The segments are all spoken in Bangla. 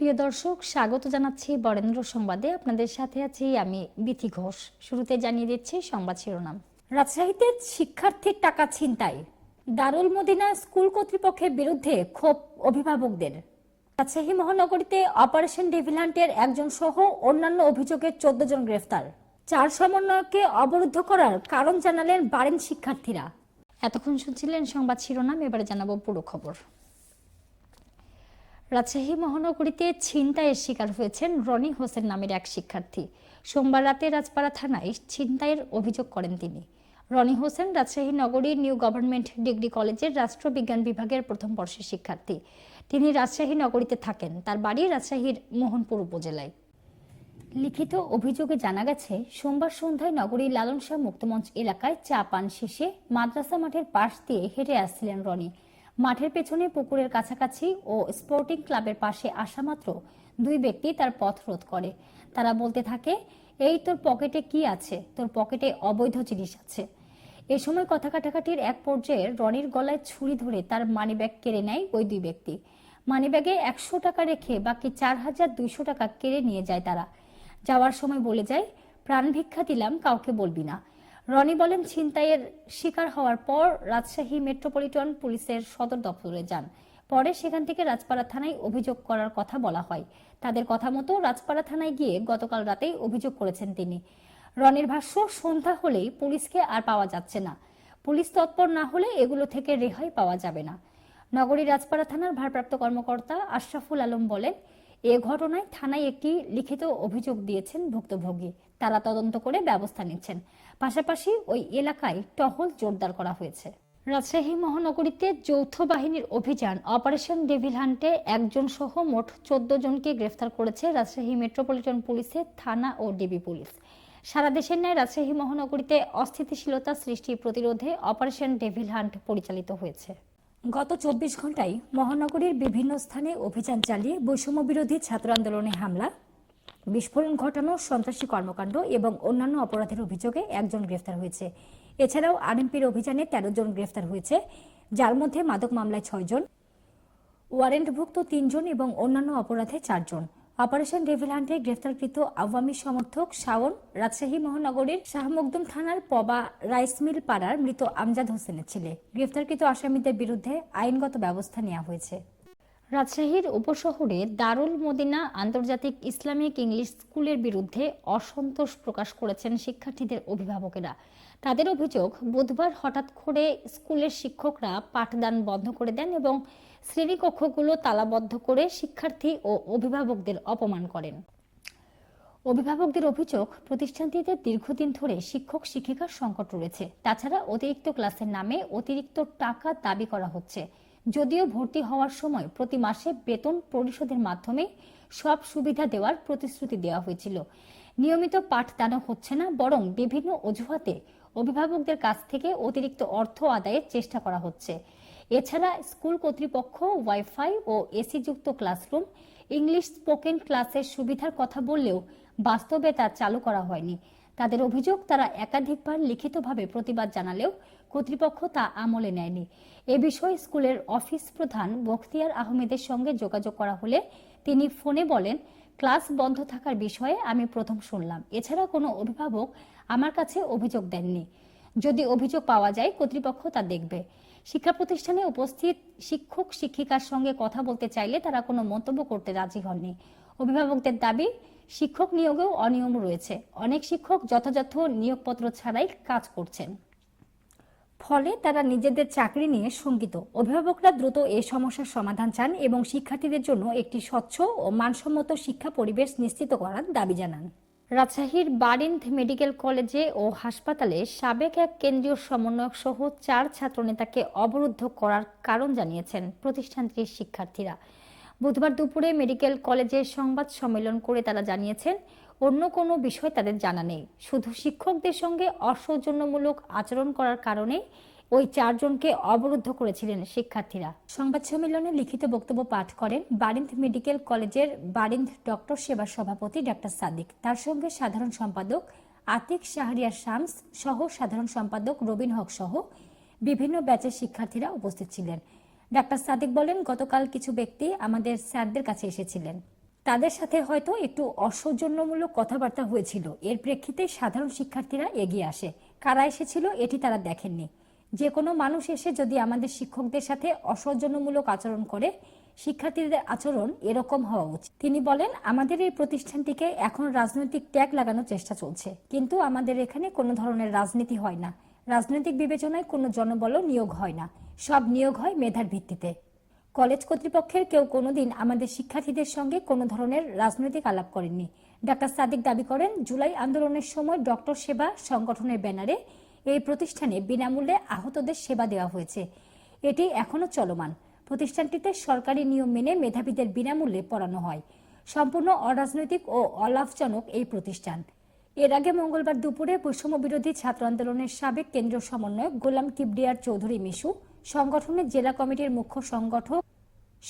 প্রিয় দর্শক, স্বাগত জানাচ্ছি বরেন্দ্র সংবাদে। আপনাদের সাথে আছি আমি বিথি ঘোষ। শুরুতে জানিয়ে দিচ্ছি সংবাদ শিরোনাম। রাজশাহীতে শিক্ষার্থীর টাকা ছিনতাই। দারুল মদিনা স্কুল কর্তৃপক্ষের বিরুদ্ধে ক্ষোভ অভিভাবকদের। রাজশাহী মহানগরীতে অপারেশন ডেভিলান্টের একজন সহ অন্যান্য অভিযোগে চোদ্দ জন গ্রেফতার। চার সমন্বয়কে অবরুদ্ধ করার কারণ জানালেন বারেন শিক্ষার্থীরা। এতক্ষণ শুনছিলেন সংবাদ শিরোনাম, এবারে জানাব পুরো খবর। রাজশাহী মহানগরীতে ছিনতাইয়ের শিকার হয়েছেন রনি হোসেন নামের এক শিক্ষার্থী। সোমবার রাতে রাজপাড়া থানায় ছিনতাইয়ের অভিযোগ করেন তিনি। রনি হোসেন রাজশাহী নগরীর নিউ গভর্নমেন্ট ডিগ্রি কলেজের রাষ্ট্রবিজ্ঞান বিভাগের প্রথম বর্ষের শিক্ষার্থী। তিনি রাজশাহী নগরীতে থাকেন। তার বাড়ি রাজশাহীর মোহনপুর উপজেলায়। লিখিত অভিযোগে জানা গেছে, সোমবার সন্ধ্যায় নগরীর লালন শাহ মুক্তমঞ্চ এলাকায় চা পান শেষে মাদ্রাসা মাঠের পাশ দিয়ে হেঁটে আসছিলেন রনি। মাঠের পেছনে, পুকুরের কাছাকাছি ও স্পোর্টিং ক্লাবের পাশে আসা মাত্র দুই ব্যক্তি তার পথ রোধ করে। তারা বলতে থাকে, এই তোর পকেটে কি আছে? তোর পকেটে অবৈধ জিনিস আছে। এ সময় কথা কাটাকাটির এক পর্যায়ে রনির গলায় ছুরি ধরে তার মানিব্যাগ কেড়ে নেয় ওই দুই ব্যক্তি। মানিব্যাগে একশো টাকা রেখে বাকি চার হাজার দুইশো টাকা কেড়ে নিয়ে যায় তারা। যাওয়ার সময় বলে যায় প্রাণ ভিক্ষা দিলাম, কাউকে বলবি না। রনি বলেন, ছিনতাইয়ের শিকার হওয়ার পর রাজশাহী মেট্রোপলিটন পুলিশের সদর দপ্তরে যান। পরে সেখান থেকে রাজপাড়া থানায় অভিযোগ করার কথা বলা হয়। তাদের কথা মতো রাজপাড়া থানায় গিয়ে গতকাল রাতেই অভিযোগ করেছেন তিনি। রনির ভাষ্য, সন্ধ্যা হলেই পুলিশকে আর পাওয়া যাচ্ছে না। পুলিশ তৎপর না হলে এগুলো থেকে রেহাই পাওয়া যাবে না। নগরী রাজপাড়া থানার ভারপ্রাপ্ত কর্মকর্তা আশরাফুল আলম বলেন এ ঘটনায় থানায় একটি লিখিত অভিযোগ দিয়েছেন ভুক্তভোগী। তারা তদন্ত করে ব্যবস্থা নিচ্ছেন। পাশাপাশি ওই এলাকায় টহল জোরদার করা হয়েছে। রাজশাহী মহানগরীতে যৌথ বাহিনীর অভিযান অপারেশন ডেভিল হান্টে একজন সহ মোট চোদ্দ জনকে গ্রেফতার করেছে রাজশাহী মেট্রোপলিটন পুলিশের থানা ও ডিবি পুলিশ। সারা দেশের ন্যায় রাজশাহী মহানগরীতে অস্থিতিশীলতা সৃষ্টি প্রতিরোধে অপারেশন ডেভিল হান্ট পরিচালিত হয়েছে। গত চব্বিশ ঘন্টায় মহানগরীর বিভিন্ন স্থানে অভিযান চালিয়ে বৈষম্য বিরোধী ছাত্র আন্দোলনে হামলা, বিস্ফোরণ ঘটানো সন্ত্রাসী কর্মকাণ্ড এবং অন্যান্য অপরাধের অভিযোগে একজন গ্রেফতার হয়েছে। এছাড়াও আরএমপির অভিযানে তেরো জন গ্রেফতার হয়েছে, যার মধ্যে মাদক মামলায় ছয়জন ওয়ারেন্টভুক্ত তিনজন এবং অন্যান্য অপরাধে চারজন অপারেশন ডেভিল হান্টে গ্রেফতারকৃত আওয়ামী সমর্থক শাওন রাজশাহী মহানগরীর শাহমকদুম থানার পবা রাইসমিল পাড়ার মৃত আমজাদ হোসেনের ছেলে। গ্রেফতারকৃত আসামিদের বিরুদ্ধে আইনগত ব্যবস্থা নেওয়া হয়েছে। রাজশাহীর উপশহরে দারুল মদিনা আন্তর্জাতিক ইসলামিক ইংলিশ স্কুলের বিরুদ্ধে অসন্তোষ প্রকাশ করেছেন শিক্ষার্থীদের অভিভাবকেরা। তাদের অভিযোগ, বুধবার হঠাৎ করে স্কুলের শিক্ষকরা পাঠদান বন্ধ করে দেন এবং শ্রেণীকক্ষগুলো তালাবদ্ধ করে শিক্ষার্থী ও অভিভাবকদের অপমান করেন। অভিভাবকদের অভিযোগ, প্রতিষ্ঠানটিতে দীর্ঘদিন ধরে শিক্ষক শিক্ষিকার সংকট রয়েছে। তাছাড়া অতিরিক্ত ক্লাসের নামে অতিরিক্ত টাকা দাবি করা হচ্ছে। যদিও ভর্তি হওয়ার সময় প্রতি মাসে বেতন পরিশোধের মাধ্যমে সব সুবিধা দেওয়ার প্রতিশ্রুতি দেওয়া হয়েছিল। নিয়মিত পাঠদানও হচ্ছে না, বরং বিভিন্ন অজুহাতে অভিভাবকদের কাছ থেকে অতিরিক্ত অর্থ আদায়ের চেষ্টা করা হচ্ছে। এছাড়া স্কুল কর্তৃপক্ষ ওয়াইফাই ও এসি যুক্ত ক্লাসরুম ইংলিশ স্পোকেন ক্লাসের সুবিধার কথা বললেও বাস্তবে তা চালু করা হয়নি। তাদের অভিযোগ, তারা একাধিকবার লিখিতভাবে প্রতিবাদ জানালেও কর্তৃপক্ষ তা আমলে নেয়নি। এ বিষয়ে স্কুলের অফিস প্রধান বখতিয়ার আহমেদের সঙ্গে যোগাযোগ করা হলে তিনি ফোনে বলেন, ক্লাস বন্ধ থাকার বিষয়ে আমি প্রথম শুনলাম। এছাড়া কোনো অভিভাবক আমার কাছে অভিযোগ দেননি। যদি অভিযোগ পাওয়া যায়, কর্তৃপক্ষ তা দেখবে। শিক্ষা প্রতিষ্ঠানে উপস্থিত শিক্ষক, শিক্ষিকার সঙ্গে কথা বলতে চাইলে তারা কোনো মন্তব্য করতে রাজি হননি। অভিভাবকদের দাবি, শিক্ষক নিয়োগেও অনিয়ম রয়েছে। অনেক শিক্ষক যথাযথ নিয়োগপত্র ছাড়াই কাজ করছেন। ফলে তারা নিজেদের চাকরি নিয়ে শঙ্কিত। অভিভাবকরা দ্রুত এই সমস্যার সমাধান চান এবং শিক্ষার্থীদের জন্য একটি স্বচ্ছ ও মানসম্মত শিক্ষা পরিবেশ নিশ্চিত করার দাবি জানান। রাজশাহীর বারিন্থ মেডিকেল কলেজে ও হাসপাতালে সাবেক এক কেন্দ্রীয় সমন্বয়ক সহ চার ছাত্রনেতাকে অবরুদ্ধ করার কারণ জানিয়েছেন প্রতিষ্ঠানটির শিক্ষার্থীরা। বুধবার দুপুরে মেডিকেল কলেজে সংবাদ সম্মেলন করে তারা জানিয়েছেন, অন্য কোনো বিষয় তাদের জানা নেই। শুধু শিক্ষকদের সঙ্গে অসৌজন্যমূলক আচরণ করার কারণে ওই চারজনকে অবরুদ্ধ করেছিলেন শিক্ষার্থীরা। সংবাদ সম্মেলনে লিখিত বক্তব্য পাঠ করেন বারিন্দ মেডিকেল কলেজের বারিন্দ ডক্টর সেবা সভাপতি ডাক্তার সাদিক। তার সঙ্গে সাধারণ সম্পাদক আতিক শাহরিয়ার শামস সহ সাধারণ সম্পাদক রবিন হক সহ বিভিন্ন ব্যাচের শিক্ষার্থীরা উপস্থিত ছিলেন। ডাক্তার সাদিক বলেন, গতকাল কিছু ব্যক্তি আমাদের স্যারদের কাছে এসেছিলেন। তাদের সাথে হয়তো একটু অসৌজন্যমূলক কথাবার্তা হয়েছিল। এর প্রেক্ষিতে সাধারণ শিক্ষার্থীরা এগিয়ে আসে। কারা এসেছিল এটি তারা দেখেননি। যে কোনো মানুষ এসে যদি আমাদের শিক্ষকদের সাথে অসৌজন্যমূলক আচরণ করে, শিক্ষার্থীদের আচরণ এরকম হওয়া উচিত। তিনি বলেন, আমাদের এই প্রতিষ্ঠানটিকে এখন রাজনৈতিক ট্যাগ লাগানোর চেষ্টা চলছে, কিন্তু আমাদের এখানে কোনো ধরনের রাজনীতি হয় না। রাজনৈতিক বিবেচনায় কোনো জনবল নিয়োগ হয় না। সব নিয়োগ হয় মেধার ভিত্তিতে। কলেজ কর্তৃপক্ষের কেউ কোনোদিন আমাদের শিক্ষার্থীদের সঙ্গে কোনো ধরনের রাজনৈতিক আলাপ করেননি। ডাক্তার সাদিক দাবি করেন, জুলাই আন্দোলনের সময় ডক্টর সেবা সংগঠনের ব্যানারে এই প্রতিষ্ঠানে বিনামূল্যে আহতদের সেবা দেওয়া হয়েছে। এটি এখনও চলমান। প্রতিষ্ঠানটিতে সরকারি নিয়ম মেনে মেধাবীদের বিনামূল্যে পড়ানো হয়। সম্পূর্ণ অরাজনৈতিক ও অলাভজনক এই প্রতিষ্ঠান। এর আগে মঙ্গলবার দুপুরে বৈষম্য বিরোধী ছাত্র আন্দোলনের সাবেক কেন্দ্রীয় সমন্বয়ক গোলাম কিবরিয়ার চৌধুরী মিশু, সংগঠনের জেলা কমিটির মুখ্য সংগঠক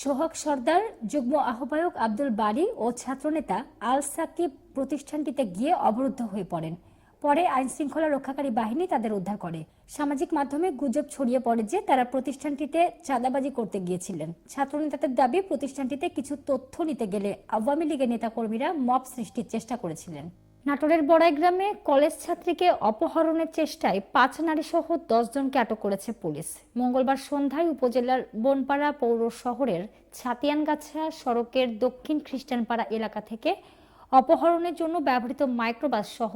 সোহাগ সর্দার, যুগ্ম আহ্বায়ক আব্দুল বারি ও ছাত্রনেতা আল সাকিব প্রতিষ্ঠানটিতে গিয়ে অবরুদ্ধ হয়ে পড়েন। পরে আইন শৃঙ্খলা রক্ষাকারী বাহিনী তাদের উদ্ধার করে। সামাজিক মাধ্যমে গুজব ছড়িয়ে পড়ে যে তারা প্রতিষ্ঠানটিতে চাঁদাবাজি করতে গিয়েছিলেন। ছাত্রনেতাদের দাবি, প্রতিষ্ঠানটিতে কিছু তথ্য নিতে গেলে আওয়ামী লীগের নেতাকর্মীরা মব সৃষ্টির চেষ্টা করেছিলেন। নাটোরের বড়াই গ্রামে কলেজ ছাত্রীকে অপহরণের চেষ্টায় পাঁচ নারী সহ জনকে আটক করেছে পুলিশ। মঙ্গলবার সন্ধ্যায় উপজেলার বনপাড়া পৌর শহরের ছাতিয়ানগাছা সড়কের দক্ষিণ খ্রিস্টানপাড়া এলাকা থেকে অপহরণের জন্য ব্যবহৃত মাইক্রোবাস সহ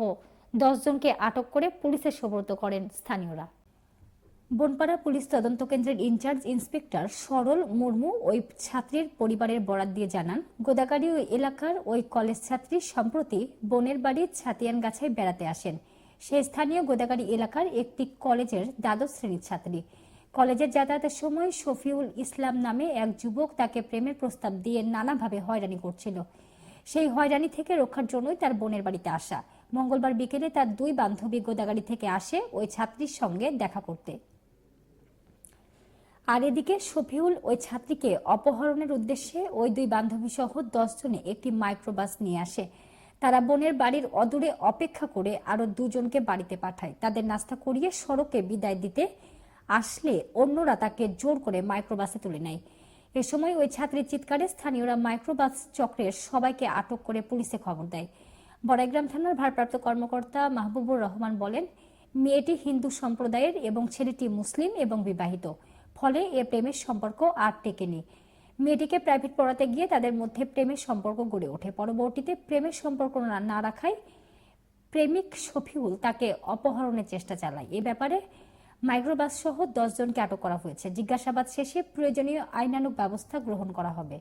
দশ জনকে আটক করে পুলিশে সোপর্দ করেন স্থানীয়রা। বনপাড়া পুলিশ তদন্ত কেন্দ্রের ইনচার্জ ইন্সপেক্টর সরল মুর্মু ওই ছাত্রীর পরিবারের বরাত দিয়ে জানান গোদাগাড়ি এলাকার ওই কলেজ ছাত্রী সম্প্রতি বোনের বাড়ির ছাতিয়ানগাছায় বেড়াতে আসেন। সে স্থানীয় গোদাগাড়ি এলাকার একটি কলেজের দ্বাদশ শ্রেণির ছাত্রী। কলেজের যাতায়াতের সময় শফিউল ইসলাম নামে এক যুবক তাকে প্রেমের প্রস্তাব দিয়ে নানাভাবে হয়রানি করছিল। সেই হয়রানি থেকে রক্ষার জন্যই তার বোনের বাড়িতে আসা। মঙ্গলবার বিকেলে তার দুই বান্ধবী গোদাগাড়ি থেকে আসে ওই ছাত্রীর সঙ্গে দেখা করতে। আর এদিকে শফিউল ওই ছাত্রীকে অপহরণের উদ্দেশ্যে ওই দুই বান্ধবী সহ দশ জনে একটি মাইক্রোবাস নিয়ে আসে। তারা বোনের বাড়ির অদূরে অপেক্ষা করে আরও দুজনকে বাড়িতে পাঠায়। তাদের নাস্তা করিয়ে সড়কে বিদায় দিতে আসলে অন্যরা তাকে জোর করে মাইক্রোবাসে তুলে নেয়। এ সময় ওই ছাত্রীর চিৎকারে স্থানীয়রা মাইক্রোবাস চক্রের সবাইকে আটক করে পুলিশে খবর দেয়। বড়াইগ্রাম থানার ভারপ্রাপ্ত কর্মকর্তা মাহবুবুর রহমান বলেন, মেয়েটি হিন্দু সম্প্রদায়ের এবং ছেলেটি মুসলিম এবং বিবাহিত। ফলে এ প্রেমের সম্পর্ক আর টেকেনি। মেয়েটিকে প্রাইভেট পড়াতে গিয়ে তাদের মধ্যে প্রেমের সম্পর্ক গড়ে ওঠে। পরবর্তীতে প্রেমের সম্পর্ক না- রাখায় প্রেমিক শফিউল তাকে অপহরণের চেষ্টা চালায়। এ ব্যাপারে মাইক্রোবাস সহ দশ জনকে আটক করা হয়েছে। জিজ্ঞাসাবাদ শেষে প্রয়োজনীয় আইনানুগ ব্যবস্থা গ্রহণ করা হবে।